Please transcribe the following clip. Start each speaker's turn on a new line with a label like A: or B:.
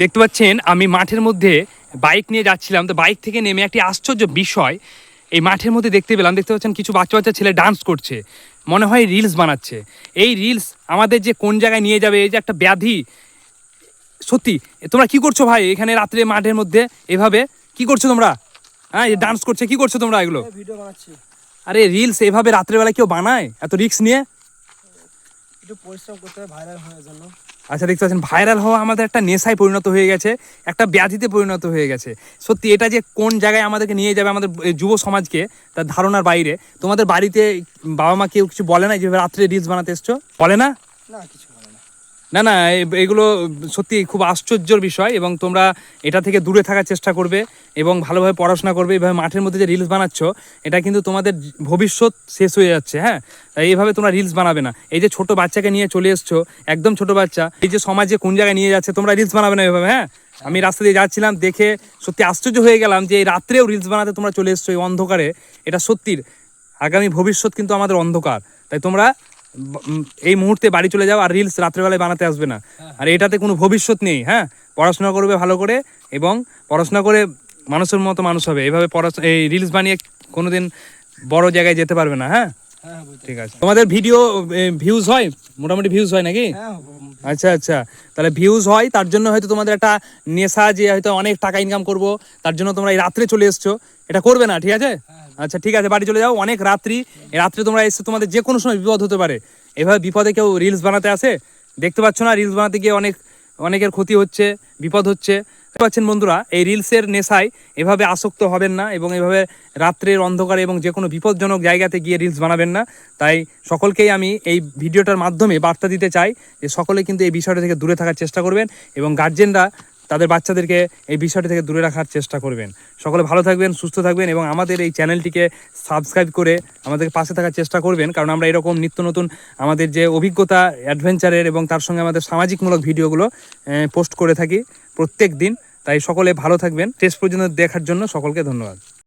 A: দেখতে পাচ্ছেন আমি মাঠের মধ্যে বাইক নিয়ে যাচ্ছিলাম। তো বাইক থেকে নেমে একটি আশ্চর্য বিষয় এই মাঠের মধ্যে দেখতে পেলাম দেখতে পাচ্ছেন কিছু বাচ্চা বাচ্চা ছেলে ডান্স করছে। মনে হয় রিলস বানাচ্ছে। এই রিলস আমাদের যে কোন জায়গায় নিয়ে যাবে এই যে একটা ব্যাধি। সত্যি তোমরা কি করছ ভাই এখানে রাত্রে মাঠের মধ্যে? এভাবে কি করছ তোমরা? হ্যাঁ ডান্স করছে কি করছ তোমরা এগুলো?
B: ভিডিও বানাচ্ছি।
A: আরে রিলস এভাবে রাত্রেবেলা কেউ বানায়? এত রিস্ক নিয়ে?
B: একটু পরিশ্রম করতে হবে ভাইরাল হওয়ার জন্য।
A: আচ্ছা দেখতে পাচ্ছেন ভাইরাল হওয়া আমাদের একটা নেশায় পরিণত হয়ে গেছে, একটা ব্যাধিতে পরিণত হয়ে গেছে। সত্যি, এটা যে কোন জায়গায় আমাদেরকে নিয়ে যাবে আমাদের যুব সমাজকে, তার ধারণার বাইরে। তোমাদের বাড়িতে বাবা মা কেউ কিছু বলে না যে, রাত্রে রিলস বানাতে এসছো? বলে না?
B: না, কিছু না
A: না এগুলো সত্যি খুব আশ্চর্যর বিষয় এবং তোমরা এটা থেকে দূরে থাকার চেষ্টা করবে এবং ভালোভাবে পড়াশোনা করবে। এভাবে মাঠের মধ্যে যে রিলস বানাচ্ছ, এটা কিন্তু তোমাদের ভবিষ্যৎ শেষ হয়ে যাচ্ছে হ্যাঁ? এইভাবে তোমরা রিলস বানাবে না। এই যে ছোট বাচ্চাকে নিয়ে চলে এসছো, একদম ছোট বাচ্চা, এই যে সমাজে কোন জায়গায় নিয়ে যাচ্ছে, তোমরা রিলস বানাবে না এভাবে হ্যাঁ? আমি রাস্তা দিয়ে যাচ্ছিলাম, দেখে সত্যি আশ্চর্য হয়ে গেলাম যে এই রাত্রেও রিলস বানাতে তোমরা চলে এসছো এই অন্ধকারে। এটা সত্যির। আগামী ভবিষ্যৎ কিন্তু আমাদের অন্ধকার। তাই তোমরা এই মুহূর্তে বাড়ি চলে যাও আর রিলস রাত্রেবেলায় বানাতে আসবে না। আর এটাতে কোনো ভবিষ্যৎ নেই হ্যাঁ? পড়াশোনা করবে ভালো করে এবং পড়াশোনা করে মানুষের মতো মানুষ হবে। এইভাবে পড়াশোনা এই রিলস বানিয়ে কোনোদিন বড় জায়গায় যেতে পারবে না হ্যাঁ?
B: হ্যাঁ
A: ঠিক আছে। তোমাদের ভিডিও ভিউজ হয়? মোটামুটি ভিউজ হয় নাকি?
B: হ্যাঁ
A: আচ্ছা আচ্ছা। তাহলে ভিউজ হয়, তার জন্য হয়তো তোমাদের একটা নেশা যে হয়তো অনেক টাকা ইনকাম করব, তার জন্য তোমরা এই রাত্রে চলে এসছো। এটা করবে না, ঠিক আছে? আচ্ছা ঠিক আছে, বাড়ি চলে যাও, অনেক রাত্রি। রাত্রে তোমরা এসছো তোমাদের যে কোনো সময় বিপদ হতে পারে। এভাবে বিপদে কেউ রিলস বানাতে আসে? দেখতে পাচ্ছ না রিলস বানাতে গিয়ে অনেক, অনেকের ক্ষতি হচ্ছে, বিপদ হচ্ছে। পাচ্ছেন বন্ধুরা, এই রিলসের নেশায় এভাবে আসক্ত হবেন না এবং এভাবে রাত্রের অন্ধকারে এবং যে কোনো বিপজ্জনক জায়গাতে গিয়ে রিলস বানাবেন না। তাই সকলকেই আমি এই ভিডিওটার মাধ্যমে বার্তা দিতে চাই যে সকলে কিন্তু এই বিষয়টা থেকে দূরে থাকার চেষ্টা করবেন এবং গার্জেনরা তাদের বাচ্চাদেরকে এই বিষয়টা থেকে দূরে রাখার চেষ্টা করবেন। সকলে ভালো থাকবেন, সুস্থ থাকবেন এবং আমাদের এই চ্যানেলটিকে সাবস্ক্রাইব করে আমাদের পাশে থাকার চেষ্টা করবেন। কারণ আমরা এরকম নিত্য নতুন আমাদের যে অভিজ্ঞতা অ্যাডভেঞ্চারের এবং তার সঙ্গে আমাদের সামাজিকমূলক ভিডিওগুলো পোস্ট করে থাকি প্রত্যেক দিন। তাই সকলে ভালো থাকবেন। শেষ পর্যন্ত দেখার জন্য সকলকে ধন্যবাদ।